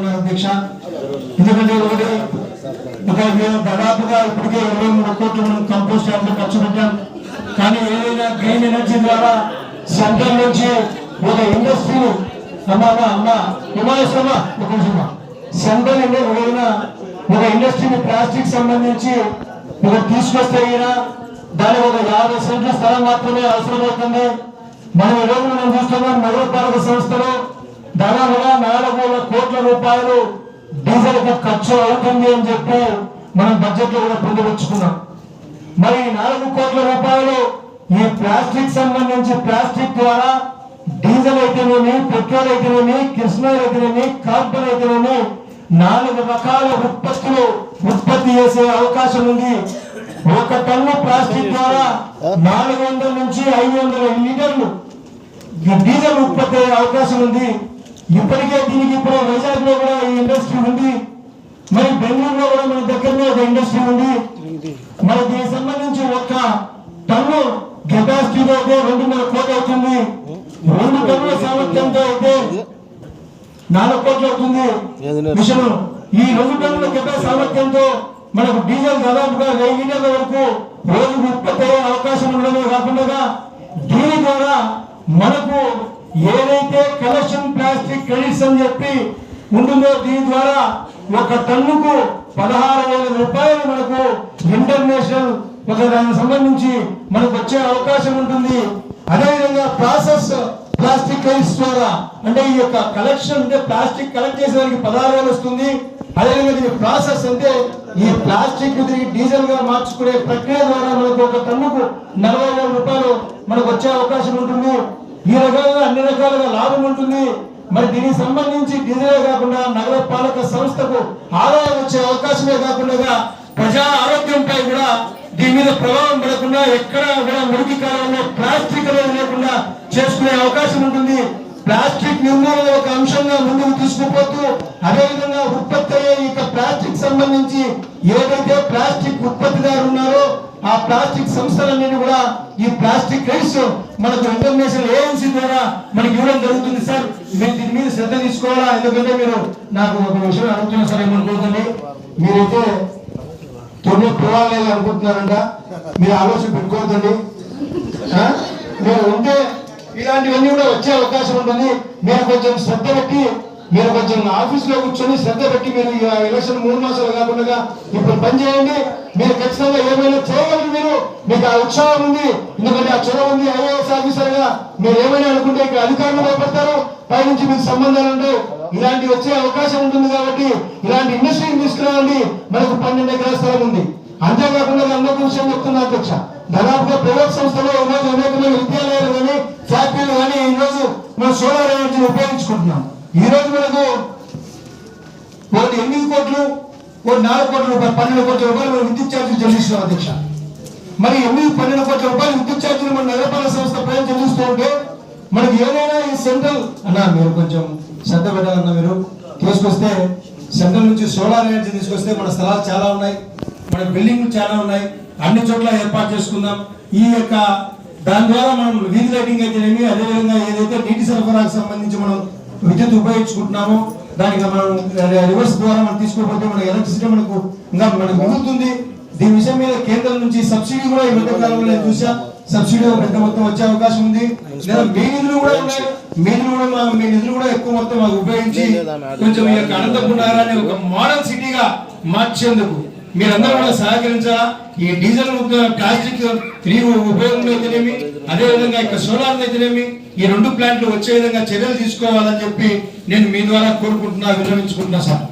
ఉన్నారు అధ్యక్ష. ఎందుకంటే ఒకటి ఒక దాదాపుగా ఇప్పటికే ఇరవై మూడు కోట్లు మనం కంపోస్ట్ యాప్లో ఖర్చు పెట్టాం. కానీ ఏదైనా గ్రీన్ ఎనర్జీ ద్వారా సెంట్రల్ నుంచి ఒక ఇండస్ట్రీ అమ్మా అమ్మా అమ్మా హిమాలయశ్రమ ఒక నిమిషం సెంట్రల్ అంటే ఏదైనా ఒక ఇండస్ట్రీని ప్లాస్టిక్ సంబంధించి ఒక తీసుకొస్తే అయినా దానికి ఒక యాభై సెంట్ల స్థలం మాత్రమే అవసరమవుతుంది. మనం ఈరోజు మనం చూస్తున్నాం నగరపాలక సంస్థలో దాదాపుగా నాలుగు వేల కోట్ల రూపాయలు డీజిల్కు ఖర్చు అవుతుంది అని చెప్పి మనం బడ్జెట్లో కూడా పొందుపరుచుకున్నాం. మరి నాలుగు కోట్ల రూపాయలు ఈ ప్లాస్టిక్ సంబంధించి ప్లాస్టిక్ ద్వారా డీజిల్ అయితేనేమి పెట్రోల్ అయితేనేమి కిరసనాయిల్ అయితేనేమి కార్బన్ అయితేనేమి నాలుగు రకాల ఉత్పత్తులు ఉత్పత్తి చేసే అవకాశం ఉంది. ఒక టన్ను ప్లాస్టిక్ ద్వారా నాలుగు వందల నుంచి ఐదు వందల లీటర్లు డీజిల్ ఉత్పత్తి అయ్యే అవకాశం ఉంది. ఇప్పటికే దీనికి ఇప్పుడు వైజాగ్లో కూడా ఈ ఇండస్ట్రీ ఉంది. మరి బెంగళూరులో కూడా మన దగ్గరలో ఒక ఇండస్ట్రీ ఉంది. మరి దీనికి సంబంధించి ఒక్క టన్ను కెపాసిటీలో అయితే రెండున్నర కోట్లు అవుతుంది. రెండు టన్నుల సామర్థ్యంతో అయితే నాలుగు కోట్లు అవుతుంది. మిషన్ ఈ రెండు టన్నుల కెపాసిటీ సామర్థ్యంతో మనకు డీజిల్ దాదాపుగా వెయ్యి లీటర్ల వరకు రోజు ఉత్పత్తి అయ్యే అవకాశం ఉండడమే కాకుండా దీని ద్వారా మనకు ఏదైతే కలెక్షన్ ప్లాస్టిక్ క్రెడిట్స్ అని చెప్పి ఉంటుందో దీని ద్వారా ఒక టన్నుకు పదహారు వేల రూపాయలు మనకు ఇంటర్నేషనల్ ఒక దానికి సంబంధించి మనకు వచ్చే అవకాశం ఉంటుంది. అదేవిధంగా ప్రాసెస్ ప్లాస్టిక్ క్రెడిట్స్ ద్వారా అంటే ఈ యొక్క కలెక్షన్ అంటే ప్లాస్టిక్ కలెక్ట్ చేసేదానికి పదహారు వేలు వస్తుంది. అదేవిధంగా దీని ప్రాసెస్ అంటే ఈ ప్లాస్టిక్ తిరిగి డీజిల్గా మార్చుకునే ప్రక్రియ ద్వారా మనకు ఒక టన్నుకు నలభై వేల రూపాయలు మనకు వచ్చే అవకాశం ఉంటుంది. ఈ రకంగా అన్ని రకాలుగా లాభం ఉంటుంది మరి దీనికి సంబంధించి డీజిలే కాకుండా నగర పాలక సంస్థకు ఆదాయం వచ్చే అవకాశమే కాకుండా ప్రజా ఆరోగ్యంపై కూడా దీని మీద ప్రభావం పడకుండా ఎక్కడ కూడా మురికి కాలంలో ప్లాస్టిక్ అనేది లేకుండా చేసుకునే అవకాశం ఉంటుంది. ప్లాస్టిక్ నిర్మూలన ఒక అంశంగా ముందుకు తీసుకుపోతూ అదేవిధంగా ఉత్పత్తి అయ్యే ఇక ప్లాస్టిక్ సంబంధించి ఏదైతే ప్లాస్టిక్ ఉత్పత్తిదారు ఉన్నారో ఆ ప్లాస్టిక్ సంస్థలన్నీ కూడా ఈ ప్లాస్టిక్ రైస్ మనకు ఇంటర్నేషనల్ ఏజెన్సీ ద్వారా మనకి ఇవ్వడం జరుగుతుంది సార్. మీరు దీని మీద శ్రద్ధ తీసుకోవాలా? ఎందుకంటే మీరు నాకు ఒక విషయం అడుగుతున్నా సార్ ఏమనుకోకండి మీరైతే తొమ్మిది పోవాలి అనుకుంటున్నారంట. మీరు ఆలోచన పెట్టుకోవద్దండి. మీరు ఉంటే ఇలాంటివన్నీ కూడా వచ్చే అవకాశం ఉంటుంది. మీరు కొంచెం శ్రద్ధ పెట్టి మీరు కొంచెం ఆఫీస్లో కూర్చొని శ్రద్ధ పెట్టి మీరు ఎలక్షన్ మూడు మాసాలు కాకుండా ఇప్పుడు పని చేయండి. మీరు ఖచ్చితంగా ఏమైనా చేయగలరు మీరు. మీకు ఆ ఉత్సాహం ఉంది. ఎందుకంటే ఆ చొరవ ఉంది ఐఏఎస్ ఆఫీసర్గా మీరు ఏమైనా అనుకుంటే ఇక్కడ అధికారులు భయపడతారు. పైనుంచి మీకు సంబంధాలు ఉండవు. ఇలాంటి వచ్చే అవకాశం ఉంటుంది కాబట్టి ఇలాంటి ఇండస్ట్రీని తీసుకురావండి మనకు పన్నెండు ఎకరాల స్థలం ఉంది. అంతేకాకుండా అందరికీ విషయం చెప్తున్నా అధ్యక్ష. దాదాపుగా ప్రైవేట్ సంస్థలో ఈరోజు అనేకమైన విద్యాలయాలు కానీ ఫ్యాక్టరీలు కానీ ఈరోజు మనం సోలార్ ఎనర్జీని ఉపయోగించుకుంటున్నాం ఈ రోజు మనకు ఒకటి ఎనిమిది కోట్లు ఒకటి నాలుగు కోట్ల రూపాయలు పన్నెండు కోట్ల రూపాయలు మనం విద్యుత్ ఛార్జీలు చెల్లిస్తున్నాం అధ్యక్ష. మరి ఎనిమిది పన్నెండు కోట్ల రూపాయలు విద్యుత్ ఛార్జీలు మన నగరపాలక సంస్థ ప్రజలు చెల్లిస్తూ ఉంటే మనకి ఏదైనా ఈ సెంట్రల్ అన్నా మీరు కొంచెం శ్రద్ధ పెట్టాలన్నా మీరు. తీసుకొస్తే సెంట్రల్ నుంచి సోలార్ ఎనర్జీ తీసుకొస్తే మన స్థలాలు చాలా ఉన్నాయి. మన బిల్డింగ్లు చాలా ఉన్నాయి. అన్ని చోట్ల ఏర్పాటు చేసుకుందాం. ఈ యొక్క దాని ద్వారా మనం వీధి లైటింగ్ అయితేనేమి అదేవిధంగా ఏదైతే నీటి సరఫరాకు సంబంధించి మనం విద్యుత్ ఉపయోగించుకుంటున్నామో. దానికి మనం రివర్స్ ద్వారా మనం తీసుకోకపోతే మన ఎలక్ట్రిసిటీ మనకు ఇంకా మనకు మిగులుతుంది. దీని విషయం మీద కేంద్రం నుంచి సబ్సిడీ కూడా ఈ మధ్య కాలంలో చూసా సబ్సిడీ పెద్ద మొత్తం వచ్చే అవకాశం ఉంది. లేదా మీ నిధులు కూడా ఉన్నాయి. మీ నిధులు కూడా మా- నిధులు కూడా ఎక్కువ మొత్తం ఉపయోగించి కొంచెం ఈ యొక్క అనంతపురం నగరాన్ని ఒక మోడల్ సిటీగా మార్చేందుకు. మీరందరూ కూడా సహకరించాలా? ఈ డీజిల్ ప్లాస్టిక్ ఫ్రీ ఉపయోగం అయితేనేమి? అదే విధంగా ఇక్కడ సోలార్ అయితేనేమి? ఈ రెండు ప్లాంట్లు వచ్చే విధంగా చర్యలు తీసుకోవాలని చెప్పి నేను మీ ద్వారా కోరుకుంటున్నా విన్నవించుకుంటున్నా సార్.